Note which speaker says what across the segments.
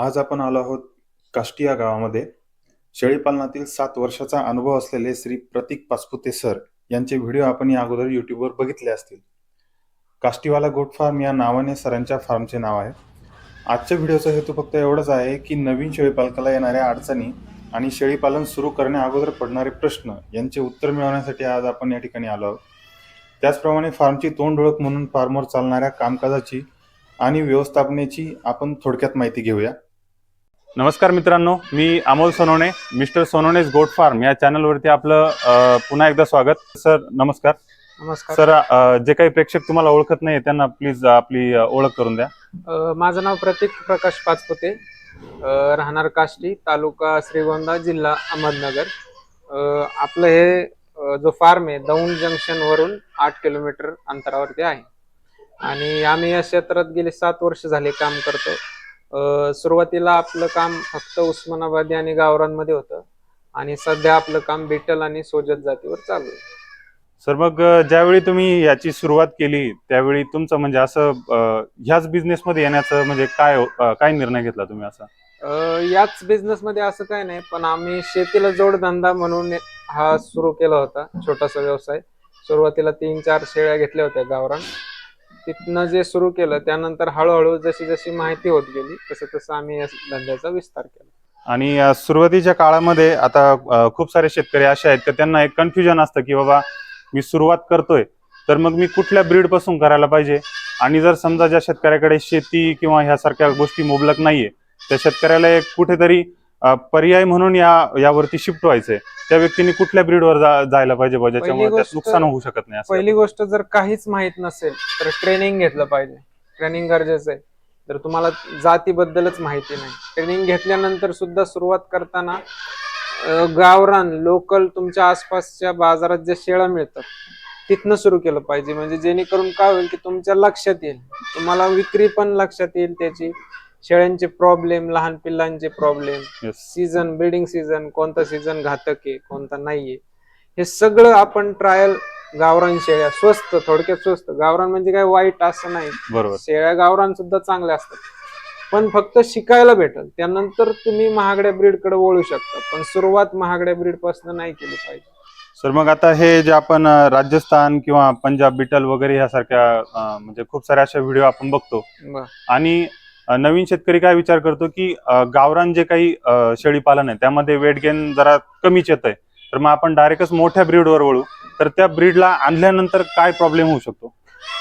Speaker 1: आज आपण आलो आहोत काष्टी या गावामध्ये. शेळीपालनातील सात वर्षाचा अनुभव असलेले श्री प्रतीक पासपुते सर यांचे व्हिडिओ आपण या अगोदर युट्यूबवर बघितले असतील. काष्टीवाला गोट फार्म या नावाने सरांच्या फार्मचे नाव आहे. आजच्या व्हिडिओचा हेतू फक्त एवढाच आहे की नवीन शेळीपालकाला येणाऱ्या अडचणी आणि शेळीपालन सुरू करण्या अगोदर पडणारे प्रश्न यांचे उत्तर मिळवण्यासाठी आज आपण या ठिकाणी आलो आहोत. त्याचप्रमाणे फार्मची तोंड ओळख म्हणून फार्मवर चालणाऱ्या कामकाजाची आणि व्यवस्थापनेची आपण थोडक्यात माहिती घेऊया.
Speaker 2: नमस्कार मित्रांनो मी Amol Sonawane mister Sonawane's goat farm या चॅनलवरती आपलं अ, पुन्हा एकदा स्वागत. सर नमस्कार.
Speaker 3: नमस्कार.
Speaker 2: सर अ, जे काही प्रेक्षक तुम्हाला ओळखत नाही त्यांना प्लीज आपली अ, ओळख करून द्या.
Speaker 3: अ, माझं नाव प्रतीक प्रकाश पाचपुते अ, राहणार काष्टी तालुका श्रीगोंदा जिल्हा अहमदनगर. अ, आपलं हे अ, जो फार्म आहे दौंड जंक्शन वरून आठ किलोमीटर अंतरावरती आहे. आणि आम्ही या क्षेत्रात गेले सात वर्ष झाले काम करतो सुरुवातीला आपलं काम फक्त उस्मानाबादी आणि गावरांमध्ये होतं. आणि सध्या आपलं काम बिटल आणि सोजत जातीवर चालू आहे.
Speaker 2: सर मग ज्यावेळी तुम्ही याची सुरुवात केली त्यावेळी तुमचं म्हणजे असं अ, ह्याच बिझनेसमध्ये येण्याचं म्हणजे काय अ, काय निर्णय घेतला तुम्ही असा?
Speaker 3: अ, याच बिझनेस मध्ये असं काय नाही पण आम्ही शेतीला जोडधंदा म्हणून हा सुरू केला होता छोटासा व्यवसाय. सुरुवातीला तीन चार शेळ्या घेतल्या होत्या गावरान. तिथनं जे सुरू केलं त्यानंतर हळूहळू जशी जशी माहिती होत गेली तसं तसं आम्ही या धंद्याचा विस्तार केला.
Speaker 2: आणि अ, सुरुवातीच्या काळामध्ये आता अ, खूप सारे शेतकरी असे आहेत तर त्यांना एक कन्फ्युजन असतं की बाबा मी सुरुवात करतोय तर मग मी कुठल्या ब्रीडपासून करायला पाहिजे? आणि जर समजा ज्या शेतकऱ्याकडे शेती किंवा ह्यासारख्या गोष्टी मुबलक नाहीये त्या शेतकऱ्याला एक कुठेतरी पर्याय म्हणून या यावरती शिफ्ट व्हायचंय. त्या व्यक्तीने कुठल्या ब्रीडवर जायला पाहिजे बुवा, ज्याच्यामुळे नुकसान होऊ शकत नाही.
Speaker 3: पहिली गोष्ट जर काहीच माहीत नसेल तर ट्रेनिंग घेतलं पाहिजे. ट्रेनिंग गरजेचं आहे. तर तुम्हाला जातीबद्दलच माहिती नाही. ट्रेनिंग घेतल्यानंतर सुद्धा सुरुवात करताना गावरान लोकल तुमच्या आसपासच्या बाजारात ज्या शेळ्या मिळतात तिथनं सुरू केलं पाहिजे. म्हणजे जेणेकरून काय होईल की तुमच्या लक्षात येईल. तुम्हाला विक्री पण लक्षात येईल त्याची. शेळ्यांचे प्रॉब्लेम लहान पिल्लांचे problem
Speaker 2: Yes.
Speaker 3: Season breeding season कोणता सीझन घातक आहे कोणता नाहीये. हे सगळं आपण ट्रायल गावरान शेळ्या स्वस्त थोडक्यात स्वस्त. गावरान म्हणजे काय वाईट असं नाही.
Speaker 2: बरोबर.
Speaker 3: शेळ्या गावरान सुद्धा चांगल्या असतात. पण फक्त शिकायला भेटल. त्यानंतर तुम्ही महागड्या ब्रीडकडे वळू शकता. पण सुरुवात महागड्या ब्रीडपासून नाही केली पाहिजे.
Speaker 2: सर मग आता हे जे आपण अ, राजस्थान किंवा पंजाब बिटल वगैरे ह्यासारख्या अ, म्हणजे खूप सारे अशा व्हिडिओ आपण बघतो.
Speaker 3: बर.
Speaker 2: आणि नवीन शेतकरी काय विचार करतो की गावरान जे काही शेळीपालन शेळी पालन आहे त्यामध्ये वेट गेन जरा कमीच येत आहे तर मग आपण डायरेक्टच मोठ्या ब्रीडवर वळू. तर त्या ब्रीडला आणल्यानंतर काय प्रॉब्लेम होऊ शकतो?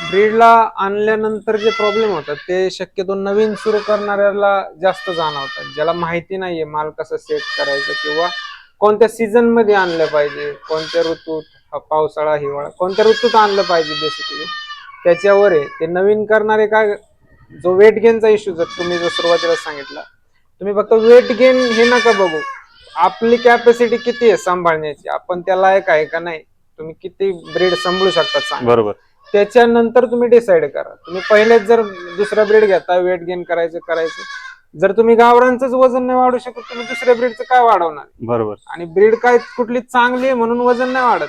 Speaker 3: ब्रीडला आणल्यानंतर जे प्रॉब्लेम होतात ते शक्यतो नवीन सुरू करणाऱ्याला जास्त जाणवतात. ज्याला माहिती नाहीये माल कसं सेट करायचं किंवा कोणत्या सीझनमध्ये आणलं पाहिजे कोणत्या ऋतूत पावसाळा हिवाळा कोणत्या ऋतूत आणलं पाहिजे बेसिकली त्याच्यावर आहे. ते नवीन करणारे काय जो वेट गेनचा इश्यू जर तुम्ही जो सुरुवातीला सांगितला तुम्ही फक्त वेट गेन हे नका बघू. आपली कॅपॅसिटी किती आहे सांभाळण्याची? आपण त्या लायक आहे का नाही? तुम्ही किती ब्रीड सांभाळू शकता
Speaker 2: बरोबर.
Speaker 3: त्याच्यानंतर तुम्ही डिसाईड करा. तुम्ही पहिलेच जर दुसरा ब्रीड घेता वेट गेन करायचं करायचं. जर तुम्ही गावरांचंच वजन नाही वाढू शकत तुम्ही दुसऱ्या ब्रीडचं काय वाढवणार?
Speaker 2: बरोबर.
Speaker 3: आणि ब्रीड काय कुठली चांगली आहे म्हणून वजन नाही वाढत?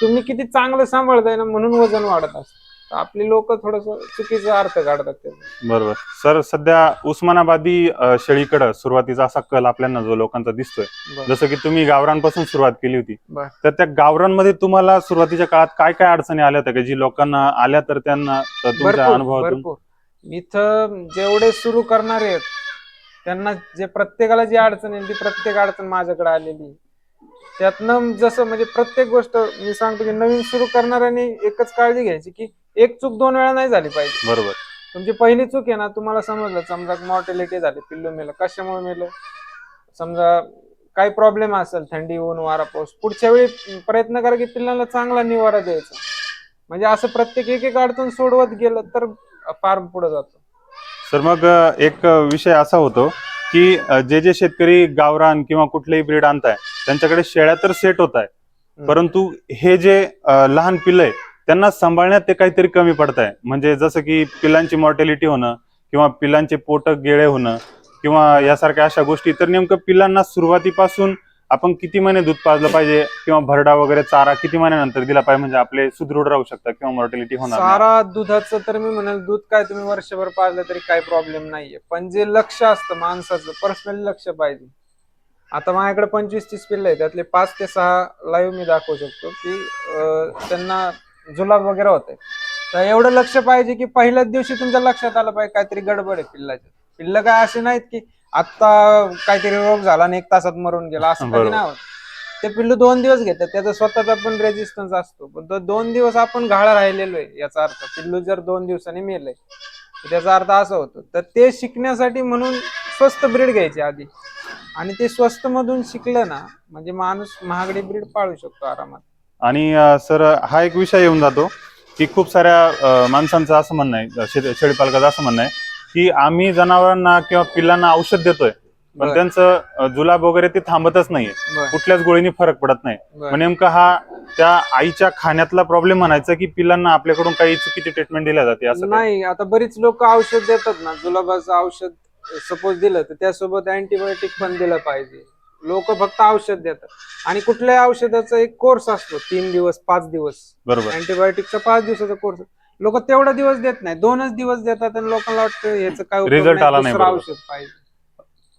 Speaker 3: तुम्ही किती चांगलं सांभाळताय ना म्हणून वजन वाढत असतं. आपली लोक थोडस चुकीचा अर्थ काढतात त्याचा
Speaker 2: बरोबर सर सध्या उस्मानाबादी अ, शेळीकडं सुरुवातीचा असा कल आपल्याला जो लोकांचा दिसतोय
Speaker 3: बरं.
Speaker 2: जसं की तुम्ही गावरांपासून सुरुवात केली होती
Speaker 3: बरं.
Speaker 2: तर त्या गावरांमध्ये तुम्हाला सुरुवातीच्या काळात काय काय अडचणी आल्या होत्या का जी लोकांना आल्या तर त्यांना तर तुमच्या
Speaker 3: भरपूर
Speaker 2: अनुभवातून
Speaker 3: भरपूर इथं जेवढे सुरू करणारे आहेत त्यांना जे प्रत्येकाला जी अडचण येईल ती प्रत्येक अडचण माझ्याकडे आलेली आहे. त्यातनं जसं म्हणजे प्रत्येक गोष्ट मी सांगतो की नवीन सुरू करणाऱ्यांनी एकच काळजी घ्यायची की एक चूक दोन वेळा नाही झाली पाहिजे.
Speaker 2: बरोबर.
Speaker 3: तुमची पहिली चूक आहे ना तुम्हाला समजलं समजा मॉर्टेलिटी झाली पिल्लू मेलं. कशामुळे मेलं? समजा काही प्रॉब्लेम असेल थंडी ऊन वारा पाऊस पुढच्या वेळी प्रयत्न करा की पिल्लांना चांगला निवारा द्यायचा. म्हणजे असं प्रत्येक एक एक अडचण सोडवत गेलं तर फार्म पुढे जातो.
Speaker 2: सर मग एक विषय असा होतो की जे जे शेतकरी गावरान किंवा कुठलेही ब्रीड आणताय त्यांच्याकडे शेळ्या तर सेट होत आहे परंतु हे जे लहान पिल्लं आहे त्यांना सांभाळण्यात ते काहीतरी कमी पडत आहे म्हणजे जसं की पिलांची मॉर्टेलिटी होणं किंवा पिलांचे पोट गेळे होणं किंवा यासारख्या अशा गोष्टी तर नेमकं पिलांना सुरुवातीपासून आपण किती महिने दूध पाजलं पाहिजे किंवा भरडा वगैरे चारा किती महिन्यानंतर दिला पाहिजे म्हणजे आपले सुदृढ राहू शकतात किंवा मॉर्टिलिटी होणार नाही.
Speaker 3: सारा दुधाचं तर मी म्हणेल दूध काय तुम्ही वर्षभर पाजलं तरी काही प्रॉब्लेम नाहीये. पण जे लक्ष असतं माणसाचं पर्सनली लक्ष पाहिजे. आता माझ्याकडे पंचवीस तीस पिल्ल आहे त्यातले पाच ते सहा लाईव्ह मी दाखवू शकतो की अं, त्यांना जुलाब वगैरे होते. तर एवढं लक्ष पाहिजे की पहिल्याच दिवशी तुमच्या लक्षात आलं पाहिजे काहीतरी गडबड आहे पिल्लाच्या पिल्ल काय असे नाहीत की आता काहीतरी रोग झाला आणि एक तासात मरून गेला असं कधी. नाही होत. ते पिल्लू दोन दिवस घेतात त्याचा स्वतःचा पण रेजिस्टन्स असतो. पण तो दोन दिवस आपण घाळा राहिलेलो आहे याचा अर्थ. पिल्लू जर दोन दिवसांनी मेलंय त्याचा अर्थ असा होतो. तर ते शिकण्यासाठी म्हणून स्वस्त ब्रीड घ्यायची आधी. आणि ते स्वस्त मधून शिकलं ना म्हणजे माणूस महागडी ब्रीड पाळू शकतो आरामात.
Speaker 2: आणि सर हा एक विषय येऊन जातो की खूप साऱ्या माणसांचं असं म्हणणं आहे शेत- शेळीपालकाचं असं म्हणणं आहे की आम्ही जनावरांना किंवा पिल्लांना औषध देतोय पण. त्यांचं जुलाब वगैरे ते थांबतच नाहीये. कुठल्याच गोळीनी फरक पडत नाही. नेमका हा त्या आईच्या खाण्यातला प्रॉब्लेम म्हणायचा की पिल्लांना आपल्याकडून काही चुकीची ट्रीटमेंट दिल्या जाते असं?
Speaker 3: नाही आता बरीच लोक औषध देतात ना जुलाबाचं औषध सपोज दिलं तर त्यासोबत अँटीबायोटिक पण दिलं पाहिजे. लोक फक्त औषध देतात. आणि कुठल्याही औषधाचा एक कोर्स असतो तीन दिवस पाच दिवस.
Speaker 2: बरोबर.
Speaker 3: अँटीबायोटिकचा पाच दिवसाचा कोर्स लोक तेवढा दिवस देत नाही दोनच दिवस देतात आणि लोकांना वाटतं ह्याचं काय उपयोग
Speaker 2: Result आला नाही
Speaker 3: दुसरं
Speaker 2: बरोबर.
Speaker 3: औषध पाहिजे.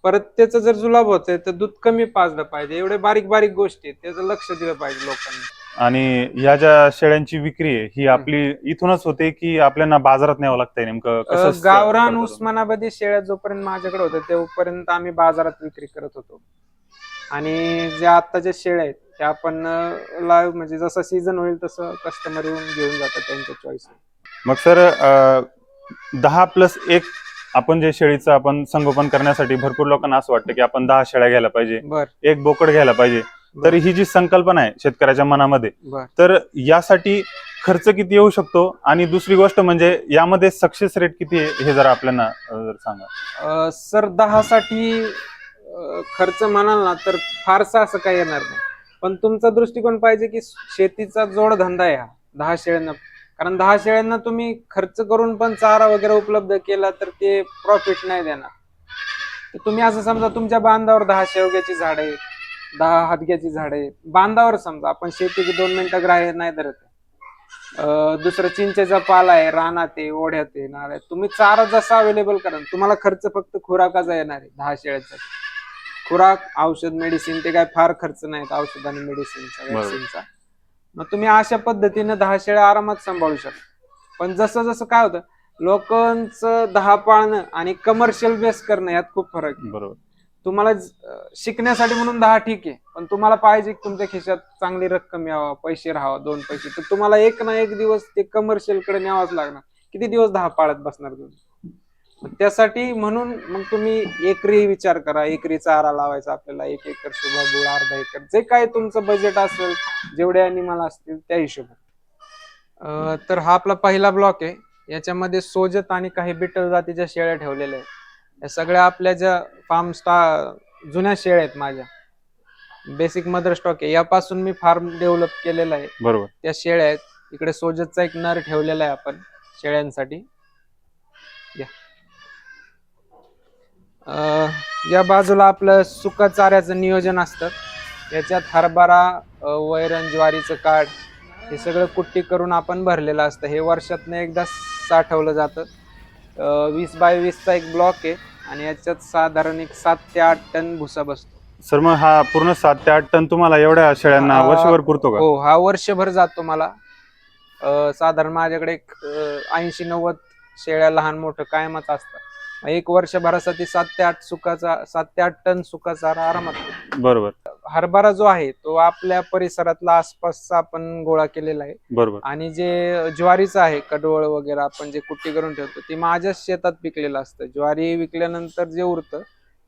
Speaker 3: परत त्याचं जर जुलाब होतंय तर दूध कमी पाजलं पाहिजे. एवढे बारीक बारीक गोष्टी आहेत त्याचं लक्ष दिलं पाहिजे लोकांनी.
Speaker 2: आणि ह्या ज्या शेळ्यांची विक्री आहे ही आपली इथूनच होते की आपल्याला बाजारात न्यावं लागतंय नेमकं?
Speaker 3: अ,
Speaker 2: कसं
Speaker 3: गावरान
Speaker 2: करता तुम्ही?
Speaker 3: उस्मानाबादी शेळ्या जोपर्यंत माझ्याकडे होत्या तेव्हापर्यंत आम्ही बाजारात विक्री करत होतो. आणि ज्या आत्ताच्या शेळ्या आहेत त्या आपण लाईव्ह म्हणजे जसं सीझन होईल तसं कस्टमर येऊन घेऊन जातात त्यांच्या चॉईस
Speaker 2: मग सर दहा प्लस एक आपण जे शेळीचं आपण संगोपन करण्यासाठी भरपूर लोकांना असं वाटतं की आपण दहा शेळ्या घ्यायला पाहिजे
Speaker 3: बर.
Speaker 2: एक बोकड घ्यायला पाहिजे. तर ही जी संकल्पना आहे शेतकऱ्याच्या मनामध्ये
Speaker 3: बर.
Speaker 2: तर यासाठी खर्च किती येऊ शकतो? आणि दुसरी गोष्ट म्हणजे यामध्ये सक्सेस रेट किती आहे हे जरा आपल्याला अं, जर सांगा
Speaker 3: सर दहासाठी खर्च म्हणाल ना तर फारसा असं काही येणार नाही. पण तुमचा दृष्टिकोन पाहिजे की शेतीचा जोडधंदा आहे हा दहा शेळ्यांना. कारण दहा शेळ्यांना तुम्ही खर्च करून पण चारा वगैरे उपलब्ध केला तर ते प्रॉफिट नाही देणार. तुम्ही असं समजा तुमच्या बांधावर दहा शेवग्याची झाड आहे दहा हातग्याची झाड आहे बांधावर समजा आपण शेतीची दोन मिनिटं ग्राह्य नाही धरत दुसरं चिंचेचा पाला आहे रानात आहे ओढ्यात आहे नाल्यात तुम्ही चारा जसा अवेलेबल करा तुम्हाला खर्च फक्त खुराकाचा येणार आहे दहा शेळ्याचा खुराक औषध मेडिसिन ते काय फार खर्च नाहीत औषध आणि मेडिसिनचा
Speaker 2: बरोबर.
Speaker 3: मग तुम्ही अशा पद्धतीने दहा शेळ्या आरामात सांभाळू शकता. पण जसं जसं काय होतं लोकांचं दहा पाळणं आणि कमर्शियल बेस करणं यात खूप फरक आहे.
Speaker 2: बरोबर.
Speaker 3: तुम्हाला ज- अं, शिकण्यासाठी म्हणून दहा ठीक आहे पण तुम्हाला पाहिजे की तुमच्या खिशात चांगली रक्कम यावा पैसे राहावा दोन पैसे. तर तुम्हाला एक ना एक दिवस ते कमर्शियलकडे न्यावाच लागणार. किती दिवस दहा पाळत बसणार तुम्ही? त्यासाठी म्हणून मग तुम्ही एकरी विचार करा. एकरी चारा लावायचा आपल्याला एक एकर शुभा गुळ अर्धा एकर जे काय तुमचं बजेट असेल जेवढे अनिमल असतील त्या हिशोबात अं, तर हा आपला पहिला ब्लॉक आहे. याच्यामध्ये सोजत आणि काही बिटल जातीच्या शेळ्या ठेवलेल्या आहेत. या सगळ्या आपल्या ज्या फार्म स्टा जुन्या शेळ्या आहेत माझ्या. बेसिक मदर स्टॉक आहे. यापासून मी फार्म डेव्हलप केलेला आहे.
Speaker 2: बरोबर.
Speaker 3: त्या शेळ्या आहेत. इकडे सोजतचा एक नर ठेवलेला आहे आपण शेळ्यांसाठी. या. अं, या बाजूला आपलं सुका चाऱ्याचं नियोजन असतं. याच्यात हरभरा अं, वैरण ज्वारीचं काढ हे सगळं कुट्टी करून आपण भरलेलं असतं. हे वर्षातनं एकदा साठवलं जातं. अं, वीस बाय वीसचा एक ब्लॉक आहे आणि याच्यात साधारण एक सात ते आठ टन भुसा बसतो.
Speaker 2: सर मग हा पूर्ण सात ते आठ टन तुम्हाला एवढ्या शेळ्यांना वर्षभर पुरतो का?
Speaker 3: हो हा वर्षभर जातो मला. अं, साधारण माझ्याकडे एक ऐंशी नव्वद शेळ्या लहान मोठं कायमच असतात. एक वर्षभरासाठी सात ते आठ सुकाचा सात ते आठ टन सुका चारा आरामात. होतो.
Speaker 2: बरोबर.
Speaker 3: हरभरा जो आहे तो आपल्या परिसरातला आसपासचा आपण गोळा केलेला आहे.
Speaker 2: बरोबर.
Speaker 3: आणि जे ज्वारीचं आहे कडवळ वगैरे आपण जे कुट्टी करून ठेवतो ते माझ्याच शेतात पिकलेलं असतं. ज्वारी विकल्यानंतर जे उरतं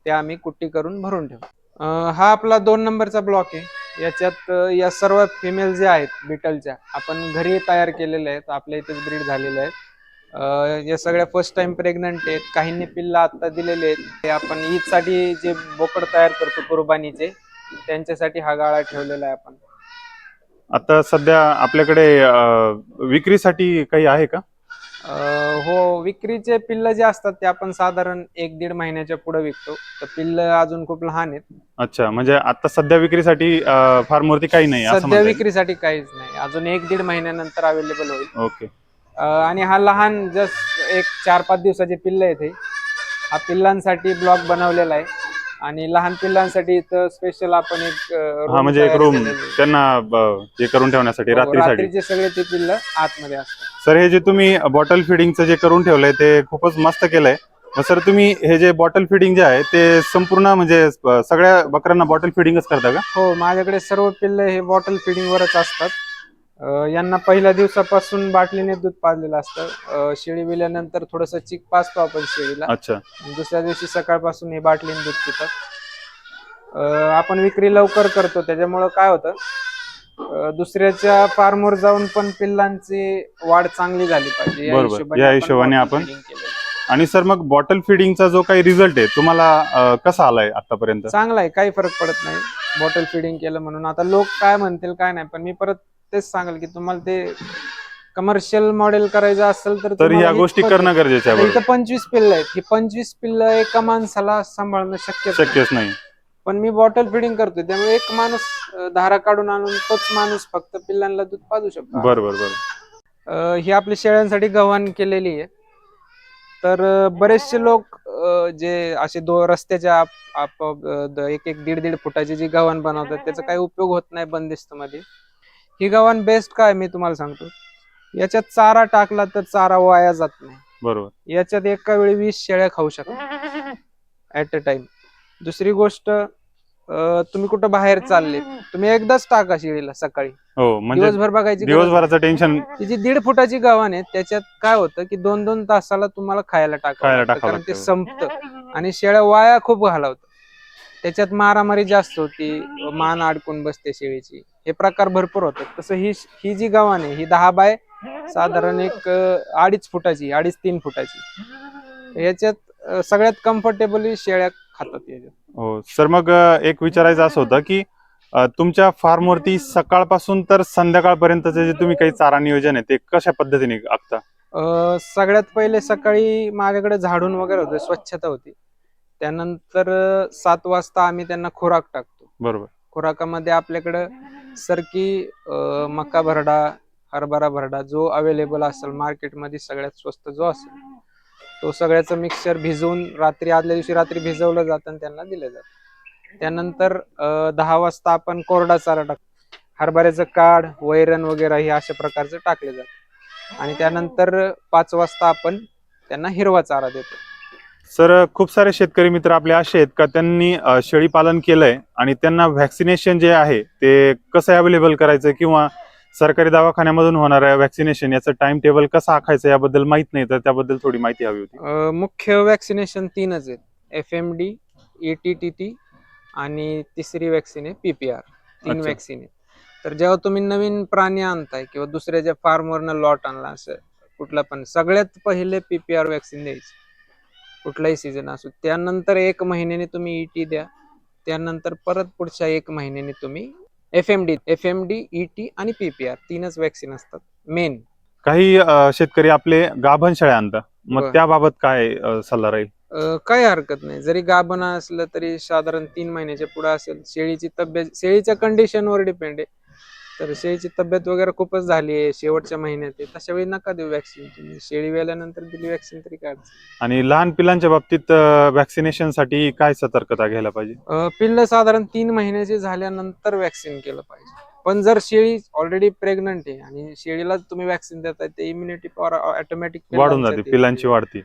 Speaker 3: ते आम्ही कुट्टी करून भरून ठेवतो. अं, हा आपला दोन नंबरचा ब्लॉक आहे. याच्यात अं, या सर्व फिमेल जे आहेत बिटलच्या आपण घरी तयार केलेल्या आहेत. आपल्या इथेच ब्रीड झालेल्या आहेत. या सगळ्या फर्स्ट टाइम प्रेग्नंट आहेत. काहींनी पिल्ला आता दिलेले आहेत. ते आपण ईदसाठी जे बोकड तयार करतो कुर्बानीचे त्यांच्यासाठी हा गाळा ठेवलेला आहे आपण.
Speaker 2: आता सध्या आपल्याकडे अं, विक्रीसाठी काही आहे का?
Speaker 3: अं, हो विक्रीचे पिल्ल जे असतात ते आपण साधारण एक दीड महिन्याच्या पुढे विकतो. तर पिल्ल अजून खूप लहान आहेत.
Speaker 2: अच्छा म्हणजे आता सध्या विक्रीसाठी अं, फार्मवरती काही नाही असं
Speaker 3: सध्या
Speaker 2: म्हणता येईल.
Speaker 3: विक्रीसाठी काहीच नाही. अजून एक दीड महिन्यानंतर अवेलेबल होईल.
Speaker 2: ओके
Speaker 3: आणि हा लहान जस्ट एक चार पाच दिवसाचे पिल्ल आहेत हे हा पिल्लांसाठी ब्लॉक बनवलेला आहे. आणि लहान पिल्लांसाठी इथं स्पेशल आपण एक
Speaker 2: हा
Speaker 3: room
Speaker 2: म्हणजे एक
Speaker 3: तयार
Speaker 2: रूम
Speaker 3: केलेली आहे.
Speaker 2: त्यांना ब- हे करून ठेवण्यासाठी
Speaker 3: हो,
Speaker 2: रात्रीसाठी.
Speaker 3: रात्रीचे सगळे ते पिल्ल आतमध्ये असतात.
Speaker 2: सर हे जे तुम्ही बॉटल फिडिंगचं जे करून ठेवलंय ते खूपच मस्त केलंय. मग सर तुम्ही हे जे बॉटल फिडिंग जे आहे ते संपूर्ण म्हणजे सगळ्या बकऱ्यांना बॉटल फिडिंगच करता का?
Speaker 3: हो माझ्याकडे सर्व पिल्ल हे बॉटल फिडिंग वरच असतात. यांना पहिल्या दिवसापासून बाटलीने दूध पाजलेलं असतं. शेळी विल्यानंतर थोडस चिक पाजतो आपण शेळीला.
Speaker 2: अच्छा.
Speaker 3: दुसऱ्या दिवशी सकाळपासून हे बाटलीने दूध पितात. आपण विक्री लवकर करतो. त्याच्यामुळं काय होतं दुसऱ्याच्या फार्मवर जाऊन पण पिल्लांची वाढ चांगली झाली पाहिजे. या. हिशोबाने आपण.
Speaker 2: आणि सर मग बॉटल फिडिंगचा जो काही रिझल्ट आहे तुम्हाला कसा आलाय आतापर्यंत?
Speaker 3: चांगला आहे. काही फरक पडत नाही. बॉटल फिडिंग केलं म्हणून. आता लोक काय म्हणतील काय नाही. पण मी परत तेच सांगेल की तुम्हाला ते कमर्शियल मॉडेल करायचं असेल तर
Speaker 2: तर
Speaker 3: तुम्हाला
Speaker 2: ह्या
Speaker 3: हीच
Speaker 2: गोष्टी
Speaker 3: पद्धत-
Speaker 2: करणं गरजेचं आहे
Speaker 3: इथं
Speaker 2: बरोबर.
Speaker 3: पंचवीस पिल्ल आहेत. ही पंचवीस पिल्ल एका माणसाला सांभाळणं शक्य.
Speaker 2: शक्यच नाही.
Speaker 3: पण मी बॉटल फिडिंग करतोय. त्यामुळे एक माणूस अं, धारा काढून आणून तोच माणूस फक्त पिल्लांना दूध पाजू शकतो.
Speaker 2: बरोबर बरोबर
Speaker 3: अं, ही आपली शेळ्यांसाठी गव्हाण केलेली आहे. तर अं, बरेचसे लोक अं, जे असे दो रस्त्याच्या आप- आप- अं, द- एक एक दीड दीड फुटाची जी गव्हाण बनवतात त्याचा काही उपयोग होत नाही बंदिस्त मध्ये ही गव्हाण बेस्ट काय मी तुम्हाला सांगतो. याच्यात चारा टाकला तर चारा वाया जात नाही.
Speaker 2: बरोबर.
Speaker 3: याच्यात एका वेळी वीस शेळ्या खाऊ शकता. ऍट अ टाइम दुसरी गोष्ट अं, तुम्ही कुठं बाहेर चालले तुम्ही एकदाच टाका शेळीला सकाळी.
Speaker 2: हो म्हणजे
Speaker 3: दिवसभर बघायची गरज नाही.
Speaker 2: दिवसभराचं टेन्शन
Speaker 3: ती जी दीड फुटाची गव्हाण आहे त्याच्यात काय होतं की दोन दोन तासाला तुम्हाला खायला टाकावं
Speaker 2: खायला
Speaker 3: लागतं,
Speaker 2: टाकावं
Speaker 3: कारण ते
Speaker 2: लागतं.
Speaker 3: संपतं. आणि शेळ्या वाया खूप घालवतात त्याच्यात मारामारी जास्त होती मान अडकून बसते शेळीची. हे प्रकार भरपूर होतात. तसं ही ही जी गव्हाण आहे ही दहा बाय साधारण एक अडीच फुटाची अडीच तीन फुटाची. याच्यात सगळ्यात कम्फर्टेबली शेळ्या खातात याच्यात.
Speaker 2: हो सर मग एक विचारायचं असं होतं की तुमच्या फार्मवरती सकाळपासून तर संध्याकाळपर्यंतचे जे तुम्ही काही चारा नियोजन आहे ते कशा पद्धतीने आखता?
Speaker 3: सगळ्यात पहिले सकाळी माझ्याकडे झाडून वगैरे होते स्वच्छता होती. त्यानंतर सात वाजता आम्ही त्यांना खुराक टाकतो.
Speaker 2: बरोबर.
Speaker 3: खुराकामध्ये आपल्याकडं सरकी अं, मका भरडा हरभरा भरडा जो अवेलेबल असेल मार्केटमध्ये सगळ्यात स्वस्त जो असेल तो सगळ्याचं मिक्सचर भिजवून रात्री आदल्या दिवशी रात्री भिजवलं जातं आणि त्यांना दिलं जातं. त्यानंतर अं, दहा वाजता आपण कोरडा चारा टाकतो हरभऱ्याचं काढ वैरण वगैरे हे अशा प्रकारचं टाकले जातं. आणि त्यानंतर पाच वाजता आपण त्यांना हिरवा चारा देतो.
Speaker 2: सर खूप सारे शेतकरी मित्र आपले असे आहेत का त्यांनी शेळी पालन केलंय आणि त्यांना व्हॅक्सिनेशन जे आहे ते कसं अवेलेबल करायचं किंवा सरकारी दवाखान्यामधून होणाऱ्या व्हॅक्सिनेशन याचं टाइम टेबल कसं आखायचं याबद्दल माहीत नाही तर त्याबद्दल थोडी माहिती हवी होती.
Speaker 3: अं, मुख्य वॅक्सिनेशन तीनच आहेत. F M D A T T T आणि तिसरी वॅक्सिन आहे पीपीआर तीन
Speaker 2: अच्छा.
Speaker 3: वॅक्सिन आहेत. तर जेव्हा तुम्ही नवीन प्राणी आणताय किंवा दुसऱ्याच्या फार्मवरनं लॉट आणला असं कुठला पण सगळ्यात पहिले पीपीआर वॅक्सिन द्यायची. कुठलाही सीझन असो त्यानंतर एक महिन्याने तुम्ही ईटी द्या. त्यानंतर परत पुढच्या एक महिन्याने तुम्ही F M D F M D ET आणि पीपीआर तीनच वॅक्सिन असतात मेन
Speaker 2: काही अ, शेतकरी आपले गाभण शेळ्या आणतात मग
Speaker 3: बरं.
Speaker 2: त्याबाबत काय अ, सल्ला राहील?
Speaker 3: अ, काही हरकत नाही. जरी गाभण असलं तरी साधारण तीन महिन्याच्या पुढे असेल. शेळीची तब्येत शेळीच्या कंडिशनवर डिपेंड आहे. तर शेळीची तब्येत वगैरे खूपच झाली आहे शेवटच्या महिन्यात आहे. तशा वेळी नका देऊ वॅक्सिन तुम्ही. शेळी वेल्यानंतर दिली वॅक्सिन तरी काय अडचण नाही.
Speaker 2: आणि लहान पिलांच्या बाबतीत व्हॅक्सिनेशनसाठी काय सतर्कता घ्यायला पाहिजे?
Speaker 3: अ, पिल्ल साधारण तीन महिन्याचे झाल्यानंतर वॅक्सिन केलं पाहिजे. पण जर शेळी ऑलरेडी प्रेग्नंट आहे आणि शेळीला तुम्ही वॅक्सिन देताय ते इम्युनिटी पॉवर ऑटोमॅटिक
Speaker 2: वाढून जाते पिलांची वाढती.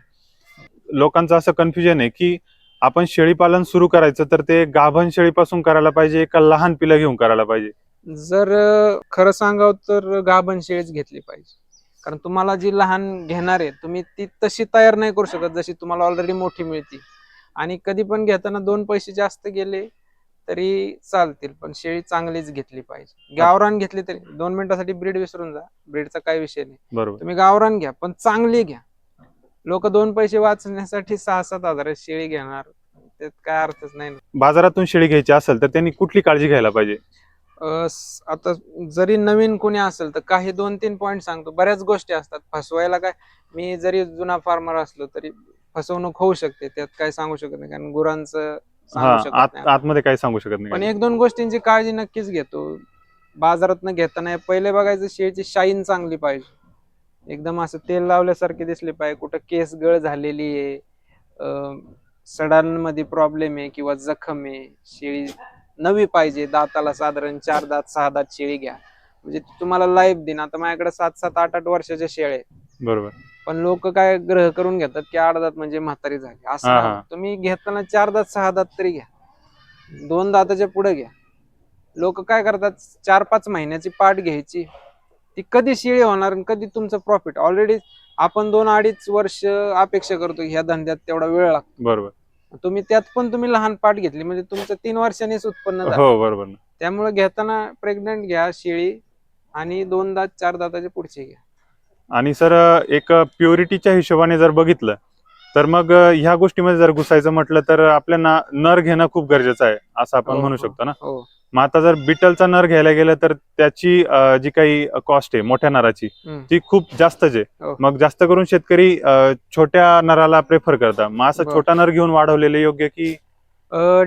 Speaker 2: लोकांचं असं कन्फ्युजन आहे की आपण शेळीपालन सुरू करायचं तर ते गाभण शेळीपासून करायला पाहिजे का लहान पिलं घेऊन करायला पाहिजे?
Speaker 3: जर खरं सांगावं तर गाभण शेळीच घेतली पाहिजे. कारण तुम्हाला जी लहान घेणार आहे तुम्ही ती तशी तयार नाही करू शकत जशी तुम्हाला ऑलरेडी मोठी मिळती. आणि कधी पण घेताना दोन पैसे जास्त गेले तरी चालतील पण शेळी चांगलीच घेतली पाहिजे. गावरान घेतली तरी दोन मिनिटासाठी ब्रीड विसरून जा. ब्रीडचा काही विषय नाही.
Speaker 2: बरोबर.
Speaker 3: तुम्ही गावरान घ्या पण चांगली घ्या. लोक दोन पैसे वाचण्यासाठी सहा सात हजार शेळी घेणार त्यात काय अर्थच नाही.
Speaker 2: बाजारातून शेळी घ्यायची असेल तर त्यांनी कुठली काळजी घ्यायला पाहिजे?
Speaker 3: आता जरी नवीन कोणी असेल तर काही दोन तीन पॉईंट सांगतो. बऱ्याच गोष्टी असतात. फसवायला काय मी जरी जुना फार्मर असलो तरी फसवणूक होऊ शकते. त्यात काय सांगू शकत नाही. कारण गुरांचं सांगू शकत
Speaker 2: आतमध्ये काही सांगू शकत
Speaker 3: पण
Speaker 2: नाही
Speaker 3: एक दोन गोष्टींची काळजी नक्कीच घेतो. बाजारात घेताना पहिले बघायचं शेळीची शाईन चांगली पाहिजे. एकदम असं तेल लावल्यासारखी दिसली पाहिजे. कुठं केस गळ झालेली आहे. अं, सडांमध्ये प्रॉब्लेम आहे किंवा जखम आहे. शेळी नवी पाहिजे. दाताला साधारण चार दात सहा दात शेळी घ्या. म्हणजे तुम्हाला लाईफ देईन. आता माझ्याकडे सात सात आठ आठ वर्षाच्या आहेत.
Speaker 2: बरोबर.
Speaker 3: पण लोक काय ग्रह करून घेतात की आठ दात म्हणजे म्हातारी झाली असं
Speaker 2: हा,
Speaker 3: नाही. तुम्ही घेताना चार दात सहा दात तरी घ्या. दोन दाताच्या पुढे घ्या. लोक काय करतात? चार पाच महिन्याची पाठ घ्यायची. ती कधी शिळी होणार आणि कधी तुमचं प्रॉफिट ऑलरेडी आपण दोन अडीच वर्ष अपेक्षा करतो ह्या धंद्यात तेवढा वेळ लागतो.
Speaker 2: बरोबर.
Speaker 3: तुम्ही त्यात पण तुम्ही लहान पाठ घेतली म्हणजे तुमचं तीन वर्षांनीच उत्पन्न झालं
Speaker 2: हो बरोबर ना.
Speaker 3: त्यामुळे घेताना प्रेग्नंट घ्या शेळी आणि दोन दात चार दाताचे पुढचे घ्या
Speaker 2: आणि सर एक प्युरिटीच्या हिशोबाने जर बघितलं तर मग ह्या गोष्टीमध्ये जर घुसायचं म्हटलं तर आपल्याला नर घेणं खूप गरजेचं आहे असं आपण
Speaker 3: हो,
Speaker 2: म्हणू
Speaker 3: हो.
Speaker 2: शकतो ना
Speaker 3: हो
Speaker 2: मग आता जर बिटलचा नर घ्यायला गेलं तर त्याची जी काही कॉस्ट आहे मोठ्या नराची. ती खूप जास्तच आहे.
Speaker 3: हो.
Speaker 2: मग जास्त करून शेतकरी छोट्या नराला प्रेफर करतात मग असं. छोटा नर घेऊन वाढवलेलं योग्य की?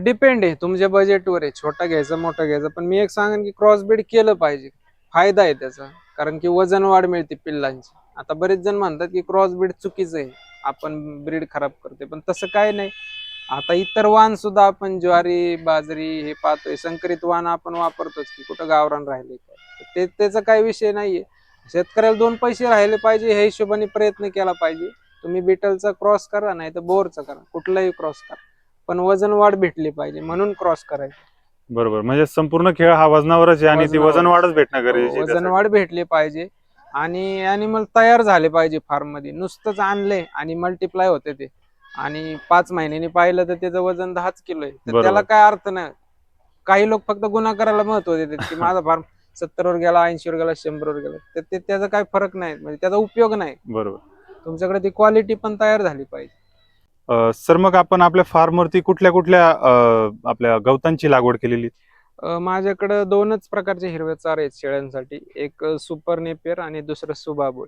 Speaker 3: डिपेंड आहे. तुमच्या बजेटवर आहे. छोटा घ्यायचा मोठा घ्यायचा. पण मी एक सांगेन की क्रॉस ब्रीड केलं पाहिजे. फायदा आहे त्याचा. कारण की वजन वाढ मिळते पिल्लांची. आता बरेच जण म्हणतात की क्रॉस ब्रीड चुकीचं आहे. आपण ब्रीड खराब करते पण तसं काय नाही. आता इतर वाण सुद्धा आपण ज्वारी बाजरी हे पाहतोय. संकरित वाण आपण वापरतोच की कुठं गावरान राहिले काय. ते त्याचा काही विषय नाहीये. शेतकऱ्याला दोन पैसे राहिले पाहिजे ह्या हिशोबाने प्रयत्न केला पाहिजे. तुम्ही बिटलचा क्रॉस करा नाही तर बोरचा करा. कुठलाही क्रॉस करा. पण वजन वाढ भेटली पाहिजे म्हणून क्रॉस करायचं.
Speaker 2: बरोबर. म्हणजे संपूर्ण खेळ हा वजनावरच आहे आणि ती
Speaker 3: वजनावर.
Speaker 2: वजन वाढच भेटणं गरजेचं आहे
Speaker 3: वजन
Speaker 2: त्यासाठी.
Speaker 3: वाढ भेटली पाहिजे. आणि अॅनिमल तयार झाले पाहिजे फार्ममध्ये. नुसतंच आणले आणि मल्टिप्लाय होते ते. आणि पाच महिन्यांनी पाहिलं तर त्याचं वजन दहाच किलो आहे. तर
Speaker 2: बरोबर.
Speaker 3: त्याला काय अर्थ नाही. काही लोक फक्त गुन्हा करायला महत्त्व देतात की माझा फार्म सत्तरवर गेला ऐंशीवर गेला शंभरवर गेला. तर ते त्याचा काय फरक नाही. म्हणजे त्याचा उपयोग नाही.
Speaker 2: बरोबर.
Speaker 3: तुमच्याकडे ती क्वालिटी पण तयार झाली पाहिजे.
Speaker 2: अं, सर मग आपण आपल्या फार्मवरती कुठल्या कुठल्या अं, आपल्या गवतांची लागवड केलेली?
Speaker 3: अ, माझ्याकडं दोनच प्रकारचे हिरवे चार आहेत शेळ्यांसाठी. एक सुपर नेपियर आणि दुसरं सुबाबुळ.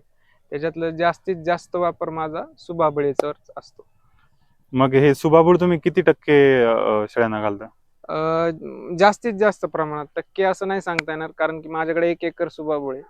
Speaker 3: त्याच्यातलं जास्तीत जास्त वापर माझा सुबाबळीचा असतो.
Speaker 2: मग हे सुबाबूळ तुम्ही किती टक्के अं, शेळ्यांना घालता?
Speaker 3: अ, जास्तीत जास्त प्रमाणात. टक्के असं नाही सांगता येणार कारण की माझ्याकडे एक एकर सुबाबुळ आहे.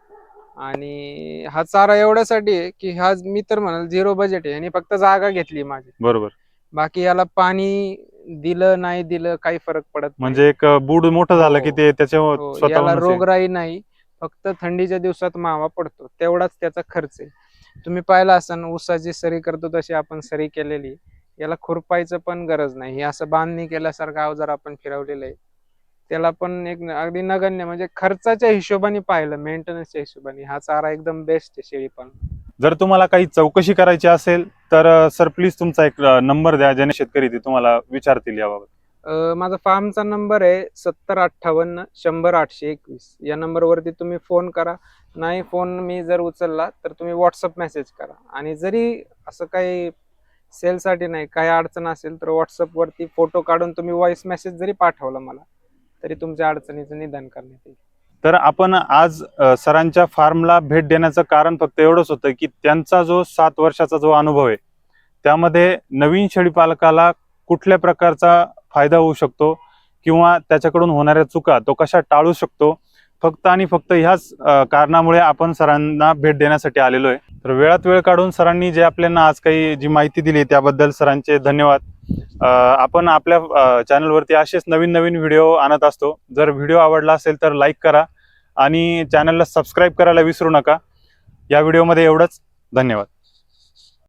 Speaker 3: आणि हा चारा एवढ्यासाठी आहे की हा मी तर म्हणाल झिरो बजेट आहे. आणि फक्त जागा घेतली माझी.
Speaker 2: बरोबर.
Speaker 3: बाकी याला पाणी दिलं नाही दिलं काही फरक पडत नाही.
Speaker 2: म्हणजे एक अं, बूड मोठं झालं की ते त्याच्या
Speaker 3: हो, याला
Speaker 2: स्वतःहूनच हे-
Speaker 3: रोगराई नाही. फक्त थंडीच्या दिवसात मावा पडतो. तेवढाच त्याचा खर्च आहे. तुम्ही पाहिला असाल ऊसाची सरी करतो तशी आपण सरी केलेली. याला खुरपायचं पण गरज नाही. हे असं बांधणी केल्यासारखं अवजार आपण फिरवलेलं आहे त्याला पण एक अगदी नगण्य म्हणजे खर्चाच्या हिशोबाने पाहिलं मेंटेनन्सच्या हिशोबाने. हा चारा एकदम बेस्ट आहे शेळी पण
Speaker 2: जर तुम्हाला काही चौकशी करायची असेल तर सर प्लीज तुमचा एक नंबर द्या ज्याने शेतकरी ते तुम्हाला विचारतील याबाबत.
Speaker 3: माझा फार्मचा नंबर आहे सत्तर अठ्ठावन्न शंभर आठशे एकवीस. या नंबरवरती तुम्ही फोन करा. नाही फोन मी जर उचलला तर तुम्ही व्हॉट्सअप मेसेज करा. आणि जरी असं काही सेलसाठी नाही काही अडचण असेल तर व्हॉट्सअपवरती फोटो काढून तुम्ही व्हॉइस मेसेज जरी पाठवला मला तरी तुमच्या अडचणीचं निदान करण्यात येईल.
Speaker 2: तर आपण आज अ, सरांच्या फार्मला भेट देण्याचं कारण फक्त एवढंच होतं की त्यांचा जो सात वर्षाचा जो अनुभव आहे त्यामध्ये नवीन शेळीपालकाला कुठल्या प्रकारचा फायदा होऊ शकतो किंवा त्याच्याकडून होणाऱ्या चुका तो कशा टाळू शकतो फक्त आणि फक्त ह्याच कारणामुळे आपण सरांना भेट देण्यासाठी आलेलो आहे. तर वेळात वेळ काढून सरांनी जे आपल्याला आज काही जी माहिती दिली त्याबद्दल सरांचे धन्यवाद. आपण आपल्या चॅनलवरती असेच नवीन नवीन व्हिडिओ आणत असतो. जर व्हिडिओ आवडला असेल तर लाईक करा आणि चॅनलला सबस्क्राईब करायला विसरू नका. या व्हिडिओमध्ये एवढंच. धन्यवाद.